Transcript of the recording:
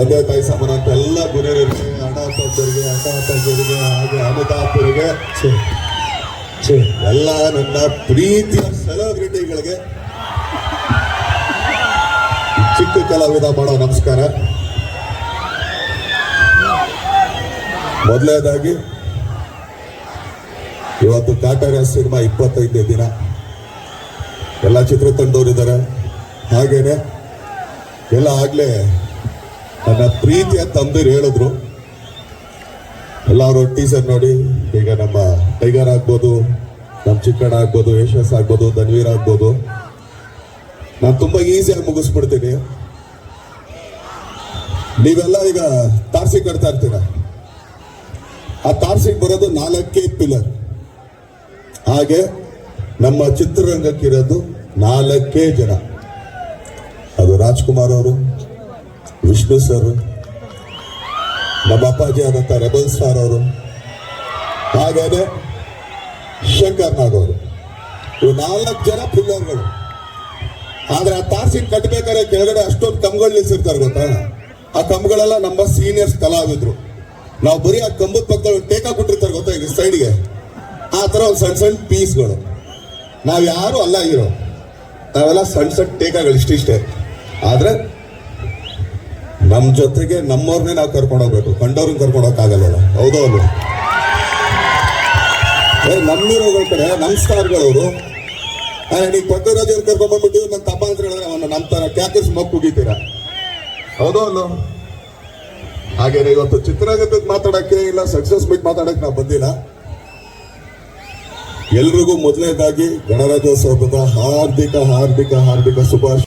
ತಂದೆ ತಾಯಿ ಸಮಾನ ಎಲ್ಲ ಗುರಿಯರಿಗೆ ಅಣ್ಣ ಅಣ್ಣ ತಂದರಿಗೆ ಹಾಗೆ ಅಮಿತಾಪುರಿಗೆ ಎಲ್ಲ ನನ್ನ ಪ್ರೀತಿಯ ಸೆಲೆಬ್ರಿಟಿಗಳಿಗೆ ಚಿಕ್ಕ ಕಲಾವಿದ ಮಾಡೋ ನಮಸ್ಕಾರ. ಮೊದಲನೇದಾಗಿ ಇವತ್ತು ಕಾಟರ ಸಿನಿಮಾ ಇಪ್ಪತ್ತೈದನೇ ದಿನ. ಎಲ್ಲ ಚಿತ್ರತಂಡವರಿದ್ದಾರೆ ಹಾಗೇನೆ ಎಲ್ಲ ಆಗ್ಲೇ ನನ್ನ ಪ್ರೀತಿಯ ತಂದಿರು ಹೇಳಿದ್ರು. ಎಲ್ಲರೂ ಟೀಸರ್ ನೋಡಿ, ಈಗ ನಮ್ಮ ಟೈಗರ್ ಆಗ್ಬೋದು, ನಮ್ಮ ಚಿಕ್ಕಣ್ಣ ಆಗ್ಬೋದು, ಯಶಸ್ ಆಗ್ಬೋದು, ಧನ್ವೀರ್ ಆಗ್ಬೋದು. ನಾನು ತುಂಬಾ ಈಸಿಯಾಗಿ ಮುಗಿಸ್ಬಿಡ್ತೀನಿ. ನೀವೆಲ್ಲ ಈಗ ತಾರ್ಸಿ ಕಟ್ತಾ ಇರ್ತೀರ? ಆ ತಾರ್ಸಿಗೆ ಬರೋದು ನಾಲ್ಕೇ ಪಿಲ್ಲರ್ ಹಾಗೆ ನಮ್ಮ ಚಿತ್ರರಂಗಕ್ಕಿರೋದು ನಾಲ್ಕೇ ಜನ. ಅದು ರಾಜ್ಕುಮಾರ್ ಅವರು ವಿಷ್ಣು ಸರ್, ನಮ್ಮ ಅಪ್ಪಾಜಿ ಆದಂಥ ರೆಬಲ್ ಸ್ಟಾರ್ ಅವರು, ಹಾಗೇನೆ ಶಂಕರ್ ನಾಗ್ ಅವರು. ಇವು ನಾಲ್ಕು ಜನ ಪಿಲ್ಲರ್ಗಳು ಆದ್ರೆ ಆ ತಾರ್ಸಿನ ಕಟ್ಬೇಕಾದ್ರೆ ಕೆಳಗಡೆ ಅಷ್ಟೊಂದು ಕಂಬಗಳು ನಿಲ್ಸಿರ್ತಾರೆ ಗೊತ್ತಾ? ಆ ಕಂಬಗಳೆಲ್ಲ ನಮ್ಮ ಸೀನಿಯರ್ಸ್ ಕಲಾವಿದ್ರು. ನಾವು ಬರೀ ಆ ಕಂಬದ ಪಕ್ಕದಲ್ಲಿ ಟೇಕ ಕೊಟ್ಟಿರ್ತಾರೆ ಗೊತ್ತಾ ಈಗ ಸೈಡ್ಗೆ ಆ ಥರ ಒಂದು ಸಣ್ಣ ಸಣ್ಣ ಪೀಸ್ಗಳು ನಾವು ಯಾರು ಅಲ್ಲ ಇರೋ ನಾವೆಲ್ಲ ಸಣ್ಣ ಸಣ್ಣ ಟೇಕಗಳು ಇಷ್ಟಿಷ್ಟೇ ಆದ್ರೆ ನಮ್ ಜೊತೆಗೆ ನಮ್ಮವ್ರನ್ನೇ ನಾವು ಕರ್ಕೊಂಡು ಹೋಗ್ಬೇಕು. ಕಂಡವ್ರನ್ನ ಕರ್ಕೊಂಡು ಹೋಗಕ್ಕಾಗಲ್ಲ ಹೌದೋ ಅಲ್ವ? ನಮ್ಮಿರೋಗಳ ಕಡೆ, ನಮ್ ಸ್ಟಾರ್ಗಳವರು ನೀವು ಪಕ್ಕರಾಜ್ ಕರ್ಕೊಂಡ್ ಬಂದ್ಬಿಟ್ಟು ನನ್ನ ತಪ್ಪ ಅಂತ ಹೇಳಿದ್ರೆ ಅವನ್ನ ನಂಬ್ತಾರ ಕ್ಯಾಕರ್ಸ್ ಮಕ್ ಕುಗಿತೀರ? ಹೌದೋ ಹಾಗೇನೆ ಇವತ್ತು ಚಿತ್ರರಂಗದ ಮಾತಾಡಕ್ಕೆ ಇಲ್ಲ ಸಕ್ಸಸ್ ಮೀಟ್ ಮಾತಾಡಕ್ಕೆ ನಾವು ಬಂದಿಲ್ಲ. ಎಲ್ರಿಗೂ ಮೊದಲನೇದಾಗಿ ಗಣರಾಜ್ಯೋತ್ಸವದ ಹಾರ್ದಿಕ ಹಾರ್ದಿಕ ಹಾರ್ದಿಕ ಶುಭಾಶಯ